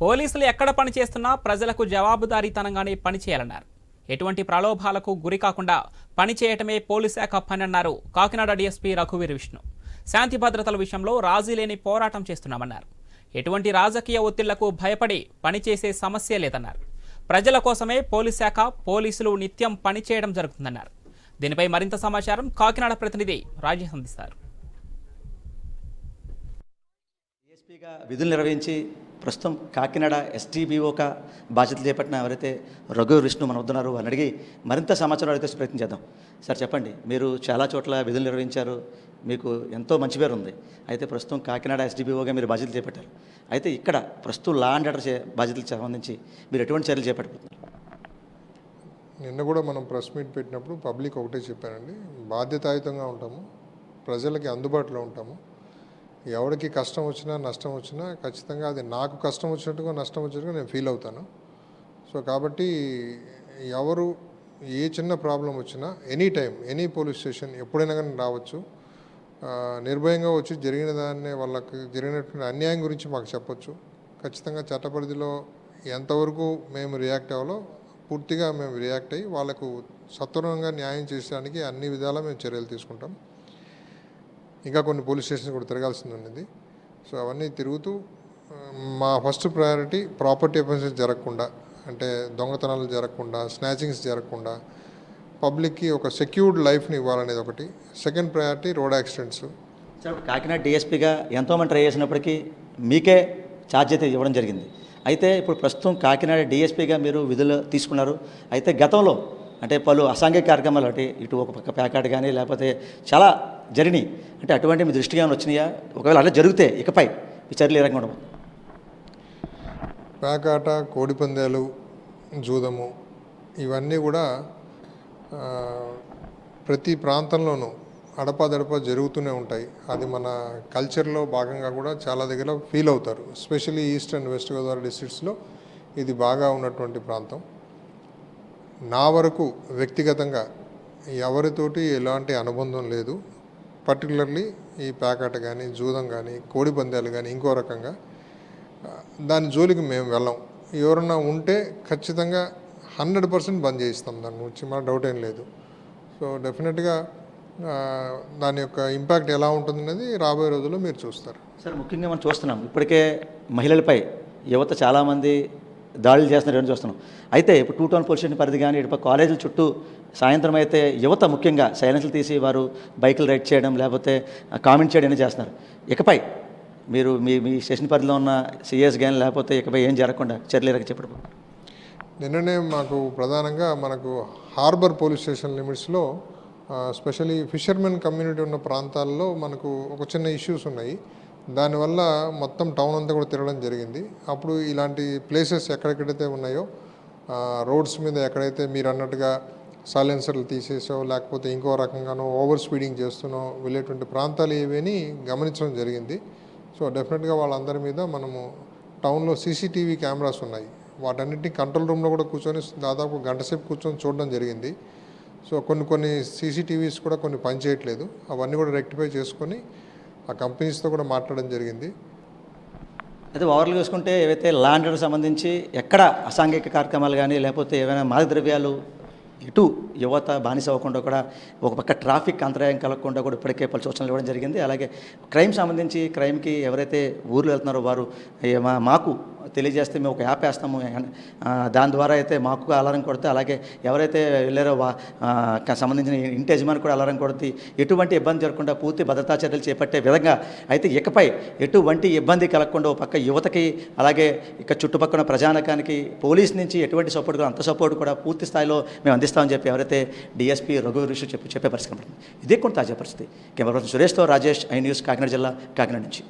పోలీసులు ఎక్కడ పని చేస్తున్నా ప్రజలకు జవాబుదారీతనంగానే పనిచేయాలన్నారు ఎటువంటి ప్రలోభాలకు గురి కాకుండా పని చేయటమే పోలీస్ శాఖ పని అన్నారు కాకినాడ డీఎస్పీ రఘువీర్ విష్ణు. శాంతి భద్రతల విషయంలో రాజీ లేని పోరాటం చేస్తున్నామన్నారు. ఎటువంటి రాజకీయ ఒత్తిళ్ళకు భయపడి పనిచేసే సమస్య లేదన్నారు. ప్రజల కోసమే పోలీస్ శాఖ పోలీసులు నిత్యం పనిచేయడం జరుగుతుందన్నారు. దీనిపై మరింత సమాచారం కాకినాడ ప్రతినిధి రాజేష్ అందిస్తారు. ఎస్పీగా విధులు నిర్వహించి ప్రస్తుతం కాకినాడ ఎస్టీబీఓగా బాధ్యతలు చేపట్టిన ఎవరైతే రఘు విష్ణు మన వద్దన్నారు అని అడిగి మరింత సమాచారం అడిగితే ప్రయత్నం చేద్దాం. సార్ చెప్పండి. మీరు చాలా చోట్ల విధులు నిర్వహించారు. మీకు ఎంతో మంచి పేరు ఉంది. అయితే ప్రస్తుతం కాకినాడ ఎస్డిపిఓగా మీరు బాధ్యతలు చేపట్టారు. అయితే ఇక్కడ ప్రస్తుతం లా అండ్ ఆర్డర్ చే బాధ్యతలకు సంబంధించి మీరు ఎటువంటి చర్యలు చేపట్టబోతున్నారు? నిన్న కూడా మనం ప్రెస్ మీట్ పెట్టినప్పుడు పబ్లిక్ ఒకటే చెప్పానండి బాధ్యతాయుతంగా ఉంటాము. ప్రజలకి అందుబాటులో ఉంటాము. ఎవరికి కష్టం వచ్చినా నష్టం వచ్చినా ఖచ్చితంగా అది నాకు కష్టం వచ్చినట్టుగా నష్టం వచ్చినట్టుగా నేను ఫీల్ అవుతాను. సో కాబట్టి ఎవరు ఏ చిన్న ప్రాబ్లం వచ్చినా any time any police station ఎప్పుడైనా కానీ రావచ్చు. నిర్భయంగా వచ్చి జరిగిన దాన్ని వాళ్ళకి జరిగినటువంటి అన్యాయం గురించి మాకు చెప్పొచ్చు. ఖచ్చితంగా చట్ట పరిధిలో ఎంతవరకు మేము రియాక్ట్ అవ్వాలో పూర్తిగా మేము రియాక్ట్ అయ్యి వాళ్ళకు సత్వరంగా న్యాయం చేయడానికి అన్ని విధాలా మేము చర్యలు తీసుకుంటాం. ఇంకా కొన్ని పోలీస్ స్టేషన్ కూడా తిరగాల్సింది ఉన్నది సో అవన్నీ తిరుగుతూ మా ఫస్ట్ ప్రయారిటీ ప్రాపర్టీ అఫెన్సెస్ జరగకుండా అంటే దొంగతనాలు జరగకుండా స్నాచింగ్స్ జరగకుండా పబ్లిక్కి ఒక సెక్యూర్డ్ లైఫ్ని ఇవ్వాలనేది ఒకటి. Second priority road accidents. Sir Kakinada డిఎస్పీగా ఎంతోమంది ట్రై చేసినప్పటికీ మీకే ఛార్జ్ అయితే ఇవ్వడం జరిగింది. అయితే ఇప్పుడు ప్రస్తుతం కాకినాడ డిఎస్పీగా మీరు విధులు తీసుకున్నారు. అయితే గతంలో అంటే పలు అసాంఘిక కార్యక్రమాలు అంటే ఇటు ఒక పక్క ప్యాకెట్ కానీ లేకపోతే చాలా జరిగినాయి అంటే అటువంటి మీ దృష్టిగా ఏమైనా వచ్చినాయా? ఒకవేళ అలా జరిగితే ఇకపై ఈ చర్యలు ఏ రకంగా పేకాట కోడిపందాలు జూదము ఇవన్నీ కూడా ప్రతి ప్రాంతంలోనూ అడపాదడపా జరుగుతూనే ఉంటాయి. అది మన కల్చర్లో భాగంగా కూడా చాలా దగ్గర ఫీల్ అవుతారు. Especially east and west Godavari డిస్ట్రిక్ట్స్లో ఇది బాగా ఉన్నటువంటి ప్రాంతం. నా వరకు వ్యక్తిగతంగా ఎవరితోటి ఎలాంటి అనుబంధం లేదు. పర్టికులర్లీ ఈ ప్యాకెట్ కానీ జూదం కానీ కోడి పందాలు కానీ ఇంకో రకంగా దాని జోలికి మేము వెళ్ళాం. ఎవరన్నా ఉంటే ఖచ్చితంగా హండ్రెడ్ పర్సెంట్ బంద్ చేయిస్తాం దాని గురించి మన డౌట్ ఏం లేదు. సో డెఫినెట్గా దాని యొక్క ఇంపాక్ట్ ఎలా ఉంటుందనేది రాబోయే రోజుల్లో మీరు చూస్తారు. సార్ ముఖ్యంగా మనం చూస్తున్నాం. ఇప్పటికే మహిళలపై యువత చాలామంది దాడులు చేస్తున్నారని చూస్తున్నాం. అయితే ఇప్పుడు టూ టౌన్ పోలీస్ స్టేషన్ పరిధి కానీ ఇటు కాలేజీల చుట్టూ సాయంత్రం అయితే యువత ముఖ్యంగా సైలెన్స్లు తీసి వారు బైకులు రైడ్ చేయడం లేకపోతే కామెంట్ చేయడం అనేది చేస్తున్నారు? ఇకపై మీరు మీ మీ స్టేషన్ పరిధిలో ఉన్న సిఎస్ కానీ లేకపోతే ఇకపై ఏం జరగకుండా చర్యలు చెప్పడం నిన్ననే మాకు ప్రధానంగా మనకు హార్బర్ పోలీస్ స్టేషన్ లిమిట్స్లో స్పెషల్లీ ఫిషర్మెన్ కమ్యూనిటీ ఉన్న ప్రాంతాల్లో మనకు ఒక చిన్న ఇష్యూస్ ఉన్నాయి. దానివల్ల మొత్తం టౌన్ అంతా కూడా తిరగడం జరిగింది. అప్పుడు ఇలాంటి ప్లేసెస్ ఎక్కడెక్కడైతే ఉన్నాయో రోడ్స్ మీద ఎక్కడైతే మీరు అన్నట్టుగా సైలెన్సర్లు తీసేసో లేకపోతే ఇంకో రకంగానో ఓవర్ స్పీడింగ్ చేస్తున్నో వెళ్ళేటువంటి ప్రాంతాలు ఏవేని గమనించడం జరిగింది. సో డెఫినెట్గా వాళ్ళందరి మీద మనము టౌన్లో సీసీటీవీ కెమెరాస్ ఉన్నాయి. వాటన్నిటిని కంట్రోల్ రూమ్లో కూడా కూర్చొని దాదాపు గంట సేపు కూర్చొని చూడడం జరిగింది. సో కొన్ని కొన్ని సీసీటీవీస్ కూడా కొన్ని పనిచేయట్లేదు. అవన్నీ కూడా రెక్టిఫై చేసుకొని ఆ కంపెనీస్తో కూడా మాట్లాడడం జరిగింది. అయితే ఓవర్లు చూసుకుంటే ఏవైతే ల్యాండర్ సంబంధించి ఎక్కడ అసాంఘిక కార్యక్రమాలు కానీ లేకపోతే ఏవైనా మాదక ద్రవ్యాలు ఇటు యువత బానిస అవ్వకుండా కూడా ఒక పక్క ట్రాఫిక్ అంతరాయం కలగకుండా కూడా ఇప్పటికే పలు సూచనలు ఇవ్వడం జరిగింది. అలాగే క్రైమ్ సంబంధించి క్రైమ్కి ఎవరైతే ఊర్లు వెళ్తున్నారో వారు మా- మాకు తెలియజేస్తే మేము ఒక యాప్ వేస్తాము దాని ద్వారా అయితే మాకు అలారం కొడితే అలాగే ఎవరైతే వెళ్ళారో వా సంబంధించిన ఇంటి యజమాని కూడా అలారం కొడుతుంది ఎటువంటి ఇబ్బంది జరగకుండా పూర్తి భద్రతా చర్యలు చేపట్టే విధంగా అయితే ఇకపై ఎటువంటి ఇబ్బంది కలగకుండా ఒక పక్క యువతకి అలాగే ఇక చుట్టుపక్కల ప్రజానకానికి పోలీస్ నుంచి ఎటువంటి సపోర్ట్ కూడా అంత సపోర్ట్ కూడా పూర్తి స్థాయిలో మేము అందిస్తామని చెప్పి ఎవరైతే డిఎస్పీ రఘు ఋషి చెప్పి చెప్పే పరిస్థితి ఇదే కొన్ని తాజా పరిస్థితి. కెమెరా పర్సన్ సురేష్తో రాజేష్ ఐ న్యూస్ కాకినాడ జిల్లా కాకినాడ నుంచి.